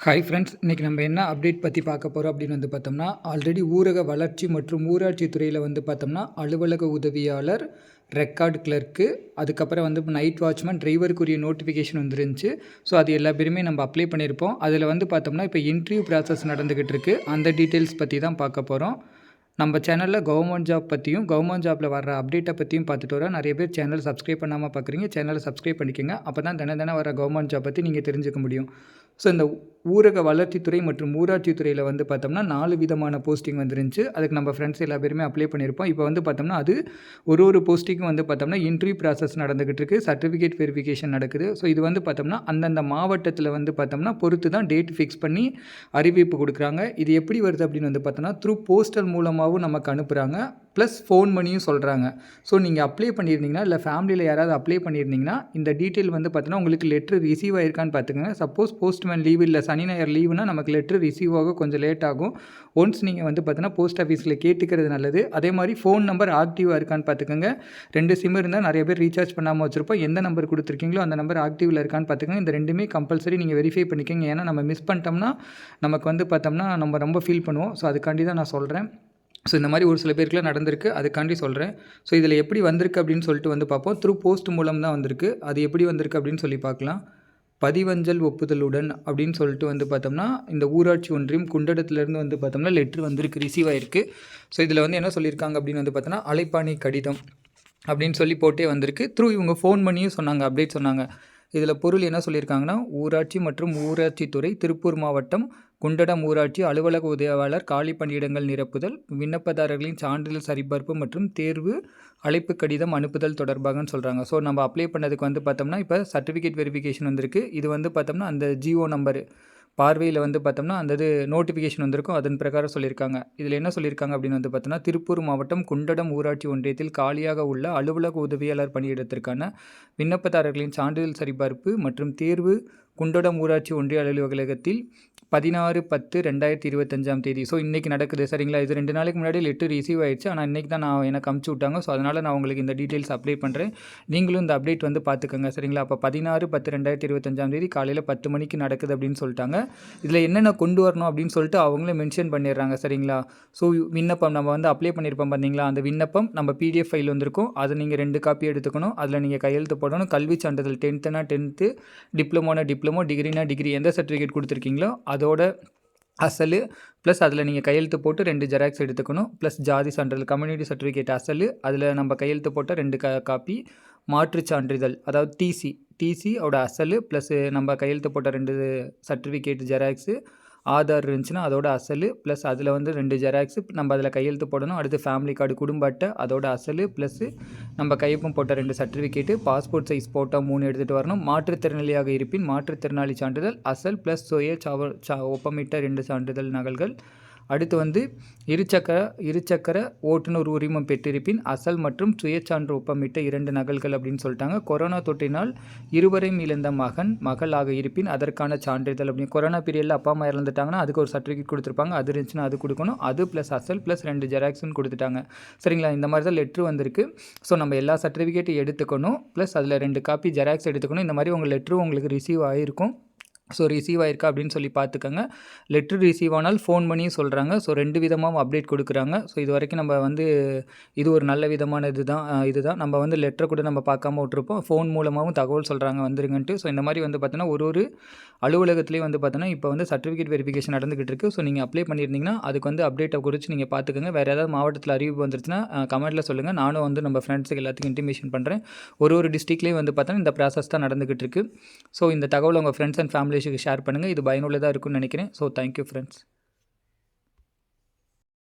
Hi friends இன்றைக்கி நம்ம என்ன அப்டேட் பற்றி பார்க்க போகிறோம் அப்படின்னு வந்து பார்த்தோம்னா ஆல்ரெடி ஊரக வளர்ச்சி மற்றும் ஊராட்சி துறையில் வந்து பார்த்தோம்னா அலுவலக உதவியாளர் ரெக்கார்டு கிளர்க்கு அதுக்கப்புறம் வந்து நைட் வாட்ச்மேன் டிரைவருக்குரிய நோட்டிஃபிகேஷன் வந்துருந்துச்சு. ஸோ அது எல்லா பேருமே நம்ம அப்ளை பண்ணியிருப்போம் அதில் வந்து பார்த்தோம்னா இப்போ இன்டர்வியூ ப்ராசஸ் நடந்துக்கிட்டு இருக்குது அந்த டீட்டெயில்ஸ் பற்றி தான் பார்க்க போகிறோம் நம்ம சேனலில் கவர்மெண்ட் ஜாப் பற்றியும் கவர்மெண்ட் ஜாப்பில் வர அப்டேட்டை பற்றியும் பார்த்துட்டு வரோம் நிறைய பேர் சேனல் சப்ஸ்கிரைப் பண்ணாமல் பார்க்குறீங்க சேனலை சப்ஸ்கிரைப் பண்ணிக்கோங்க. அப்போ தான் தின தினம் வர கவர்மெண்ட் ஜாப் பற்றி நீங்கள் தெரிஞ்சுக்க முடியும். ஸோ இந்த ஊரக வளர்ச்சித்துறை மற்றும் ஊராட்சி துறையில் வந்து பார்த்தோம்னா நாலு விதமான போஸ்டிங் வந்துருந்துச்சு. அதுக்கு நம்ம ஃப்ரெண்ட்ஸ் எல்லா பேருமே அப்ளை பண்ணியிருப்போம் இப்போ வந்து பார்த்தோம்னா அது ஒரு ஒரு போஸ்டிங்கும் வந்து பார்த்தோம்னா இன்டர்வியூ ப்ராசஸ் நடந்துகிட்டு இருக்குது சர்டிஃபிகேட் வெரிஃபிகேஷன் நடக்குது. ஸோ இது வந்து பார்த்தோம்னா அந்தந்த மாவட்டத்தில் வந்து பார்த்தோம்னா பொறுத்து தான் டேட் ஃபிக்ஸ் பண்ணி அறிவிப்பு கொடுக்குறாங்க. இது எப்படி வருது அப்படின்னு வந்து பார்த்தோம்னா த்ரூ போஸ்டல் மூலமாக மூலமாகவும் நமக்கு அனுப்புகிறாங்க ப்ளஸ் ஃபோன் பண்ணியும் சொல்கிறாங்க ஸோ நீங்கள் அப்ளை பண்ணியிருந்தீங்கன்னா இல்லை ஃபேமிலியில் யாராவது அப்ளை பண்ணியிருந்தீங்கன்னா இந்த டீட்டெயில் வந்து பார்த்தீங்கன்னா உங்களுக்கு லெட்ரு ரிசீவ் ஆயிருக்கான்னு பார்த்துக்கோங்க சப்போஸ் போஸ்ட்மேன் லீவ் இல்லை சனி ஞாயிறு லீவுனா நமக்கு லெட்ரு ரிசீவ் ஆக கொஞ்சம் லேட் ஆகும். ஒன்ஸ் நீங்கள் வந்து பார்த்தீங்கன்னா போஸ்ட் ஆஃபீஸில் கேட்டுக்கிறது நல்லது. அதே மாதிரி ஃபோன் நம்பர் ஆக்டிவாக இருக்கான்னு பார்த்துக்கோங்க ரெண்டு சிம் இருந்தால் நிறைய பேர் ரீசார்ஜ் பண்ணாமல் வச்சுருப்போம். எந்த நம்பர் கொடுத்துருக்கீங்களோ அந்த நம்பர் ஆக்டிவில் இருக்கான்னு பார்த்துக்கோங்க இந்த ரெண்டுமே கம்பல்சரி நீங்கள் வெரிஃபை பண்ணிக்கோங்க. ஏன்னா நம்ம மிஸ் பண்ணிட்டோம்னா நமக்கு வந்து பார்த்தோம்னா நம்ம ரொம்ப ஃபீல் பண்ணுவோம். ஸோ அதுக்காண்டி தான் நான் சொல்கிறேன் ஸோ இந்த மாதிரி ஒரு சில பேருக்குலாம் நடந்திருக்கு. அதுக்காண்டி சொல்கிறேன் ஸோ இதில் எப்படி வந்திருக்கு அப்படின்னு சொல்லிட்டு வந்து பார்ப்போம். த்ரூ போஸ்ட் மூலம் தான் வந்திருக்கு. அது எப்படி வந்திருக்கு அப்படின்னு சொல்லி பார்க்கலாம். பதிவஞ்சல் ஒப்புதலுடன் அப்படின்னு சொல்லிட்டு வந்து பார்த்தோம்னா இந்த ஊராட்சி ஒன்றியம் குண்டடத்துலேருந்து வந்து பார்த்தோம்னா லெட்ரு வந்திருக்கு ரிசீவ் ஆயிருக்கு. ஸோ இதில் வந்து என்ன சொல்லியிருக்காங்க அப்படின்னு வந்து பார்த்தோன்னா அலைப்பாணி கடிதம் அப்படின்னு சொல்லி போட்டே வந்திருக்கு. த்ரூ இவங்க ஃபோன் பண்ணியும் சொன்னாங்க அப்டேட் சொன்னாங்க. இதில் பொருள் என்ன சொல்லியிருக்காங்கன்னா ஊராட்சி மற்றும் ஊராட்சித்துறை திருப்பூர் மாவட்டம் குண்டடம் ஊராட்சி அலுவலக உதவியாளர் காலி பணியிடங்கள் நிரப்புதல் விண்ணப்பதாரர்களின் சான்றிதழ் சரிபார்ப்பு மற்றும் தேர்வு அழைப்பு கடிதம் அனுப்புதல் தொடர்பாகன்னு சொல்கிறாங்க ஸோ நம்ம அப்ளை பண்ணதுக்கு வந்து பார்த்தோம்னா இப்போ சர்டிஃபிகேட் வெரிஃபிகேஷன் வந்திருக்கு. இது வந்து பார்த்தோம்னா அந்த ஜிஓ நம்பரு. பார்வையில் வந்து பார்த்தோம்னா அந்த இது நோட்டிஃபிகேஷன் வந்திருக்கும். அதன் பிரகாரம் சொல்லியிருக்காங்க இதில் என்ன சொல்லியிருக்காங்க அப்படின்னு வந்து பார்த்தோம்னா திருப்பூர் மாவட்டம் குண்டடம் ஊராட்சி ஒன்றியத்தில் காலியாக உள்ள அலுவலக உதவியாளர் பணியிடத்திற்கான விண்ணப்பதாரர்களின் சான்றிதழ் சரிபார்ப்பு மற்றும் தேர்வு குண்டடம் ஊராட்சி ஒன்றிய அலுவலகத்தில் பதினாறு பத்து ரெண்டாயிரத்தி இருபத்தஞ்சாம் தேதி. ஸோ இன்றைக்கி நடக்குது. சரிங்களா? இது ரெண்டு நாளைக்கு முன்னாடி லெட்டர் ரிசீவ் ஆயிடுச்சு. ஆனால் இன்றைக்கி தான் நான் எனக்கு அமுச்சு விட்டாங்க. ஸோ அதனால் நான் உங்களுக்கு இந்த டீட்டெயில்ஸ் அப்ளை பண்ணுறேன் நீங்களும் இந்த அப்டேட் வந்து பார்த்துக்கோங்க. சரிங்களா? அப்போ பதினாறு பத்து ரெண்டாயிரத்தி இருபத்தஞ்சாம் தேதி காலையில் பத்து மணிக்கு நடக்குது அப்படின்னு சொல்லிட்டாங்க. இதில் என்னென்ன கொண்டு வரணும் அப்படின்னு சொல்லிட்டு அவங்களே மென்ஷன் பண்ணிடுறாங்க. சரிங்களா? ஸோ விண்ணப்பம் நம்ம வந்து அப்ளை பண்ணியிருப்போம் பார்த்தீங்களா அந்த விண்ணப்பம் நம்ம பிடிஎஃப் ஃபைல் வந்திருக்கும். அதை நீங்கள் ரெண்டு காப்பி எடுத்துக்கணும். அதில் நீங்கள் கையெழுத்து போடணும். கல்வி சான்றிதழ் டென்த்துனா டென்த்து டிப்ளமோனா டிப்ளமோ டிகிரினா டிகிரி எந்த சர்டிஃபிகேட் கொடுத்துருக்கீங்களோ அதோட அசல் ப்ளஸ் அதில் நீங்கள் கையெழுத்து போட்டு ரெண்டு ஜெராக்ஸ் எடுத்துக்கணும் ப்ளஸ் ஜாதி சான்றிதழ் கம்யூனிட்டி சர்டிஃபிகேட் அசல் அதில் நம்ம கையெழுத்து போட்ட ரெண்டு க காப்பி மாற்றுச் சான்றிதழ் அதாவது டிசி டிசி அவட அசல் ப்ளஸ் நம்ம கையெழுத்து போட்ட ரெண்டு சர்டிஃபிகேட் ஜெராக்ஸு ஆதார் இருந்துச்சுன்னா அதோட அசல் ப்ளஸ் அதில் வந்து ரெண்டு ஜெராக்ஸு நம்ம அதில் கையெழுத்து போடணும். அடுத்து ஃபேமிலி கார்டு குடும்ப அட்டை அதோட அசல் ப்ளஸ்ஸு நம்ம கையொப்பம் போட்ட ரெண்டு சர்டிஃபிகேட்டு பாஸ்போர்ட் சைஸ் ஃபோட்டோ மூணு எடுத்துகிட்டு வரணும். மாற்றுத்திறனாளியாக இருப்பின் மாற்றுத்திறனாளி சான்றிதழ் அசல் ப்ளஸ் சுய சாவ சா ஒப்பமிட்ட ரெண்டு சான்றிதழ் நகல்கள். அடுத்து வந்து இருசக்கர இருசக்கர ஓட்டுநர் உரிமம் பெற்றிருப்பின் அசல் மற்றும் சுயச்சான்று ஒப்பமிட்ட இரண்டு நகல்கள் அப்படின்னு சொல்லிட்டாங்க. கொரோனா தொற்றினால் இருவரையும் இழந்த மகன் மகளாக இருப்பின் அதற்கான சான்றிதழ் அப்படின்னு. கொரோனா பீரியடில் அப்பா அம்மா இறந்துட்டாங்கன்னா அதுக்கு ஒரு சர்டிஃபிகேட் கொடுத்துருப்பாங்க. அது இருந்துச்சுன்னா அது கொடுக்கணும். அது ப்ளஸ் அசல் ப்ளஸ் ரெண்டு ஜெராக்ஸ்னு கொடுத்துட்டாங்க. சரிங்களா? இந்த மாதிரி தான் லெட்ரு வந்திருக்கு. ஸோ நம்ம எல்லா சர்டிஃபிகேட்டும் எடுத்துக்கணும். ப்ளஸ் அதில் ரெண்டு காப்பி ஜெராக்ஸ் எடுத்துக்கணும். இந்த மாதிரி உங்கள் லெட்ரு உங்களுக்கு ரிசீவ் ஆகிருக்கும் ஸோ ரிசீவ் ஆயிருக்கா அப்படின்னு சொல்லி பார்த்துக்கோங்க. லெட்ரு ரிசீவ் ஆனால் ஃபோன் பண்ணியும் சொல்கிறாங்க ஸோ ரெண்டு விதமாகவும் அப்டேட் கொடுக்குறாங்க. ஸோ இது வரைக்கும் நம்ம வந்து இது ஒரு நல்ல விதமான இது தான் இது தான் நம்ம வந்து லெட்டரை கூட நம்ம பார்க்காம விட்ருப்போம் ஃபோன் மூலமாகவும் தகவல் சொல்கிறாங்க வந்துருங்கன்ட்டு. ஸோ இந்த மாதிரி வந்து பார்த்தோன்னா ஒரு ஒரு அலுவலகத்துலேயும் வந்து பார்த்தோன்னா இப்போ வந்து சர்டிஃபிகேட் வெரிஃபிகேஷன் நடந்துகிட்டு இருக்குது ஸோ நீங்கள் அப்ளை பண்ணியிருந்தீங்கன்னா அதுக்கு வந்து அப்டேட்டை குறித்து நீங்கள் பார்த்துக்கோங்க. வேறு ஏதாவது மாவட்டத்தில் அறிவிப்பு வந்துருச்சுன்னா கமெண்ட்டில் சொல்லுங்கள் நானும் வந்து நம்ம ஃப்ரெண்ட்ஸுக்கு எல்லாத்துக்கும் இன்டிமேஷன் பண்ணுறேன் ஒரு ஒரு டிஸ்ட்ரிக்ட்லேயும் வந்து பார்த்தோன்னா இந்த ப்ராசஸ் தான் நடந்துகிட்டு இருக்குது ஸோ இந்த தகவல் உங்கள் ஃப்ரெண்ட்ஸ் அண்ட் ஃபேமிலி ஷேர் பண்ணுங்கள் இது பயனுள்ளதாக இருக்கும்னு நினைக்கிறேன். So thank you friends